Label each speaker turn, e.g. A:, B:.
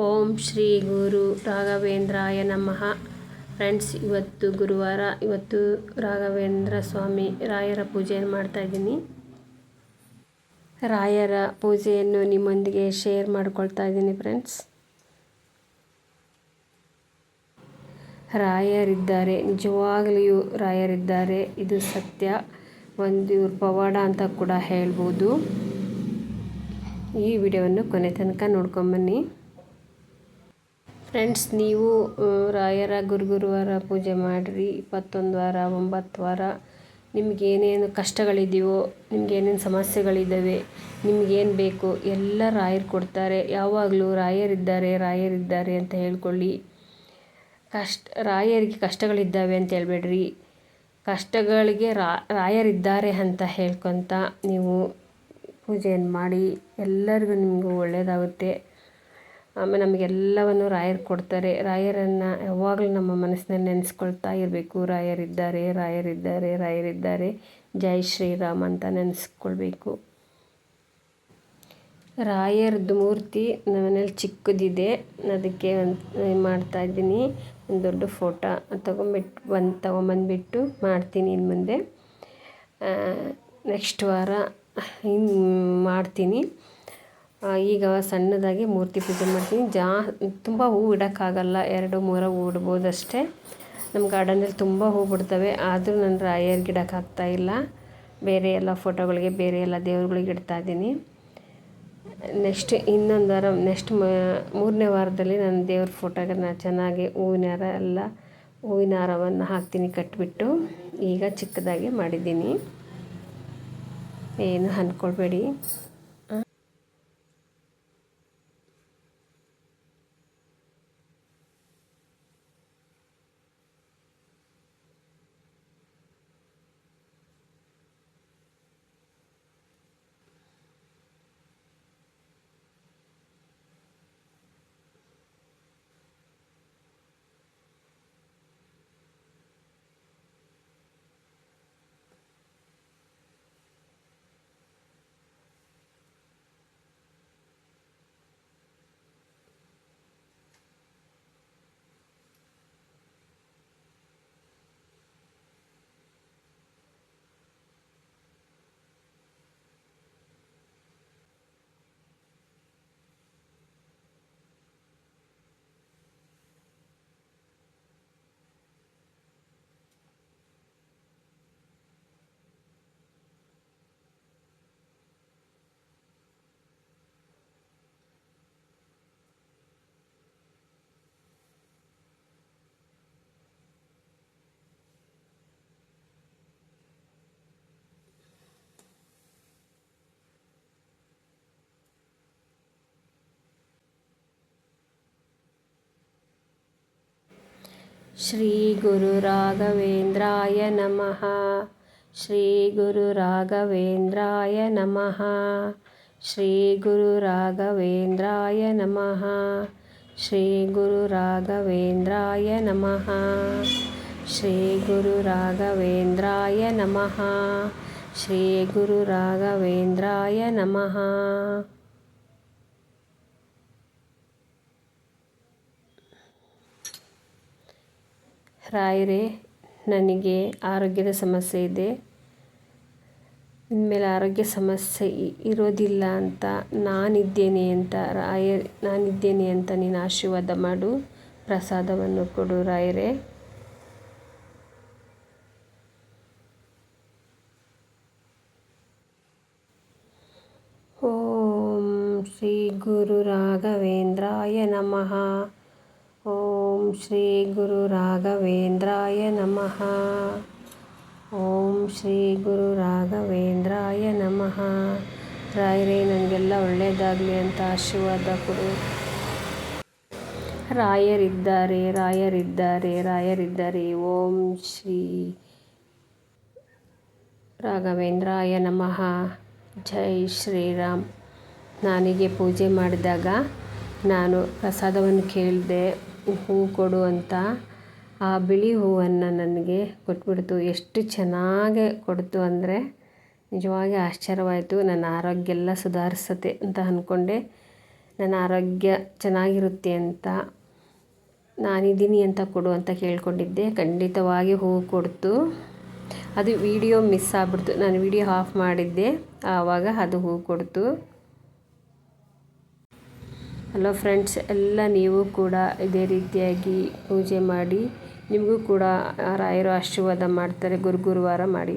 A: ಓಂ ಶ್ರೀ ಗುರು ರಾಘವೇಂದ್ರಾಯ ನಮಃ. ಫ್ರೆಂಡ್ಸ್ ಇವತ್ತು ಗುರುವಾರ, ಇವತ್ತು ರಾಘವೇಂದ್ರ ಸ್ವಾಮಿ ರಾಯರ ಪೂಜೆಯನ್ನು ಮಾಡ್ತಾಯಿದ್ದೀನಿ ರಾಯರ ಪೂಜೆಯನ್ನು ನಿಮ್ಮೊಂದಿಗೆ ಶೇರ್ ಮಾಡ್ಕೊಳ್ತಾ ಇದ್ದೀನಿ ಫ್ರೆಂಡ್ಸ್ ರಾಯರಿದ್ದಾರೆ ನಿಜವಾಗಲಿಯೂ ರಾಯರಿದ್ದಾರೆ. ಇದು ಸತ್ಯ, ಒಂದು ಇವ್ರ ಪವಾಡ ಅಂತ ಕೂಡ ಹೇಳ್ಬೋದು. ಈ ವಿಡಿಯೋವನ್ನು ಕೊನೆ ತನಕ ನೋಡ್ಕೊಂಬನ್ನಿ. ಫ್ರೆಂಡ್ಸ್ ನೀವು ರಾಯರ ಗುರುಗುರುವಾರ ಪೂಜೆ ಮಾಡಿರಿ. ಇಪ್ಪತ್ತೊಂದು ವಾರ, ಒಂಬತ್ತು ವಾರ. ನಿಮಗೇನೇನು ಕಷ್ಟಗಳಿದೆಯೋ ನಿಮಗೇನೇನು ಸಮಸ್ಯೆಗಳಿದ್ದಾವೆ ನಿಮಗೇನು ಬೇಕು, ಎಲ್ಲ ರಾಯರು ಕೊಡ್ತಾರೆ. ಯಾವಾಗಲೂ ರಾಯರಿದ್ದಾರೆ ರಾಯರಿದ್ದಾರೆ ಅಂತ ಹೇಳ್ಕೊಳ್ಳಿ. ಕಷ್ಟ, ರಾಯರಿಗೆ ಕಷ್ಟಗಳಿದ್ದಾವೆ ಅಂತ ಹೇಳ್ಬೇಡ್ರಿ. ಕಷ್ಟಗಳಿಗೆ ರಾಯರಿದ್ದಾರೆ ಅಂತ ಹೇಳ್ಕೊತ ನೀವು ಪೂಜೆಯನ್ನು ಮಾಡಿ. ಎಲ್ಲರಿಗೂ ನಿಮಗೂ ಒಳ್ಳೆಯದಾಗುತ್ತೆ ಆಮೇಲೆ ನಮಗೆಲ್ಲವನ್ನು ರಾಯರು ಕೊಡ್ತಾರೆ. ರಾಯರನ್ನು ಯಾವಾಗಲೂ ನಮ್ಮ ಮನಸ್ಸಿನಲ್ಲಿ ನೆನೆಸ್ಕೊಳ್ತಾ ಇರಬೇಕು. ರಾಯರಿದ್ದಾರೆ ರಾಯರಿದ್ದಾರೆ ರಾಯರಿದ್ದಾರೆ ಜೈ ಶ್ರೀರಾಮ್ ಅಂತ ನೆನೆಸ್ಕೊಳ್ಬೇಕು. ರಾಯರದ್ದು ಮೂರ್ತಿ ನಮ್ಮ ಮನೇಲಿ ಚಿಕ್ಕದಿದೆ. ಅದಕ್ಕೆ ಒಂದು ಮಾಡ್ತಾಯಿದ್ದೀನಿ ಒಂದು ದೊಡ್ಡ ಫೋಟೋ ತೊಗೊಂಬಿಟ್ಟು ಬಂದು ತೊಗೊಂಬಂದ್ಬಿಟ್ಟು ಮಾಡ್ತೀನಿ ಇನ್ನು ಮುಂದೆ. ನೆಕ್ಸ್ಟ್ ವಾರ ಇನ್ನು ಮಾಡ್ತೀನಿ. ಈಗ ಸಣ್ಣದಾಗಿ ಮೂರ್ತಿ ಪೂಜೆ ಮಾಡ್ತೀನಿ. ಜಾ, ತುಂಬ ಹೂ ಇಡೋಕ್ಕಾಗಲ್ಲ. ಎರಡು, ಮೂರು ಹೂ ಇಡ್ಬೋದು ಅಷ್ಟೇ ನಮ್ಮ ಗಾರ್ಡನಲ್ಲಿ ತುಂಬ ಹೂ ಬಿಡ್ತವೆ. ಆದರೂ ನಾನು ರಾಯರ್ಗೆ ಇಲ್ಲ. ಬೇರೆ ಎಲ್ಲ ಫೋಟೋಗಳಿಗೆ, ಬೇರೆ ಎಲ್ಲ ದೇವ್ರುಗಳಿಗೆ ಇಡ್ತಾಯಿದ್ದೀನಿ ನೆಕ್ಸ್ಟ್ ಇನ್ನೊಂದು ವಾರ, ನೆಕ್ಸ್ಟ್ ಮೂರನೇ ವಾರದಲ್ಲಿ ನಾನು ದೇವ್ರ ಫೋಟೋಗೆ ಚೆನ್ನಾಗಿ ಹೂವಿನ ಹಾರ ಎಲ್ಲ, ಹೂವಿನ ಹಾರವನ್ನು ಹಾಕ್ತೀನಿ, ಕಟ್ಬಿಟ್ಟು. ಈಗ ಚಿಕ್ಕದಾಗಿ ಮಾಡಿದ್ದೀನಿ. ಏನು ಅಂದ್ಕೊಳ್ಬೇಡಿ ಶ್ರೀ ಗುರು ರಾಘವೇಂದ್ರಾಯ ನಮಃ. ಶ್ರೀ ಗುರು ರಾಘವೇಂದ್ರಾಯ ನಮಃ. ಶ್ರೀ ಗುರು ರಾಘವೇಂದ್ರಾಯ ನಮಃ. ಶ್ರೀ ಗುರು ರಾಘವೇಂದ್ರಾಯ ನಮಃ. ಶ್ರೀ ಗುರು ರಾಘವೇಂದ್ರಾಯ ನಮಃ. ಶ್ರೀ ಗುರು ರಾಘವೇಂದ್ರಾಯ ನಮಃ. ರಾಯರೇ, ನನಗೆ ಆರೋಗ್ಯದ ಸಮಸ್ಯೆ ಇದೆ. ಇನ್ಮೇಲೆ ಆರೋಗ್ಯ ಸಮಸ್ಯೆ ಇರೋದಿಲ್ಲ ಅಂತ ನಾನಿದ್ದೇನೆ ಅಂತ ರಾಯ ನಾನಿದ್ದೇನೆ ಅಂತ ನೀನು ಆಶೀರ್ವಾದ ಮಾಡು, ಪ್ರಸಾದವನ್ನು ಕೊಡು ರಾಯರೇ. ಓಂ ಶ್ರೀ ಗುರು ರಾಘವೇಂದ್ರಾಯ ನಮಃ. ಓಂ ಶ್ರೀ ಗುರು ರಾಘವೇಂದ್ರಾಯ ನಮಃ ಓಂ ಶ್ರೀ ಗುರು ರಾಘವೇಂದ್ರಾಯ ನಮಃ ರಾಯರೇ ನನಗೆಲ್ಲ ಒಳ್ಳೆಯದಾಗಲಿ ಅಂತ ಆಶೀರ್ವಾದ ಕೊಡು. ರಾಯರಿದ್ದಾರೆ ರಾಯರಿದ್ದಾರೆ ರಾಯರಿದ್ದಾರೆ. ಓಂ ಶ್ರೀ ರಾಘವೇಂದ್ರಾಯ ನಮಃ. ಜೈ ಶ್ರೀರಾಮ್. ನಾನಿಗೆ ಪೂಜೆ ಮಾಡಿದಾಗ ನಾನು ಪ್ರಸಾದವನ್ನು ಕೇಳಿದೆ. ಹೂ ಕೊಡು ಅಂತ ಆ ಬಿಳಿ ಹೂವನ್ನು ನನಗೆ ಕೊಟ್ಬಿಡ್ತು. ಎಷ್ಟು ಚೆನ್ನಾಗಿ ಕೊಡ್ತು ಅಂದರೆ ನಿಜವಾಗಿ ಆಶ್ಚರ್ಯವಾಯಿತು. ನನ್ನ ಆರೋಗ್ಯ ಎಲ್ಲ ಸುಧಾರಿಸತ್ತೆ ಅಂತ ಅಂದ್ಕೊಂಡೆ ನನ್ನ ಆರೋಗ್ಯ ಚೆನ್ನಾಗಿರುತ್ತೆ ಅಂತ ನಾನಿದ್ದೀನಿ ಅಂತ ಕೊಡು ಅಂತ ಕೇಳ್ಕೊಂಡಿದ್ದೆ. ಖಂಡಿತವಾಗಿ ಹೂವು ಕೊಡ್ತು. ಅದು ವಿಡಿಯೋ ಮಿಸ್ ಆಗ್ಬಿಡ್ತು. ನಾನು ವಿಡಿಯೋ ಆಫ್ ಮಾಡಿದ್ದೆ. ಆವಾಗ ಅದು ಹೂವು ಕೊಡ್ತು. ಹಲೋ ಫ್ರೆಂಡ್ಸ್ ಎಲ್ಲ ನೀವು ಕೂಡ ಇದೇ ರೀತಿಯಾಗಿ ಪೂಜೆ ಮಾಡಿ, ನಿಮಗೂ ಕೂಡ ರಾಯರು ಆಶೀರ್ವಾದ ಮಾಡ್ತಾರೆ, ಗುರು ಗುರುವಾರ ಮಾಡಿ.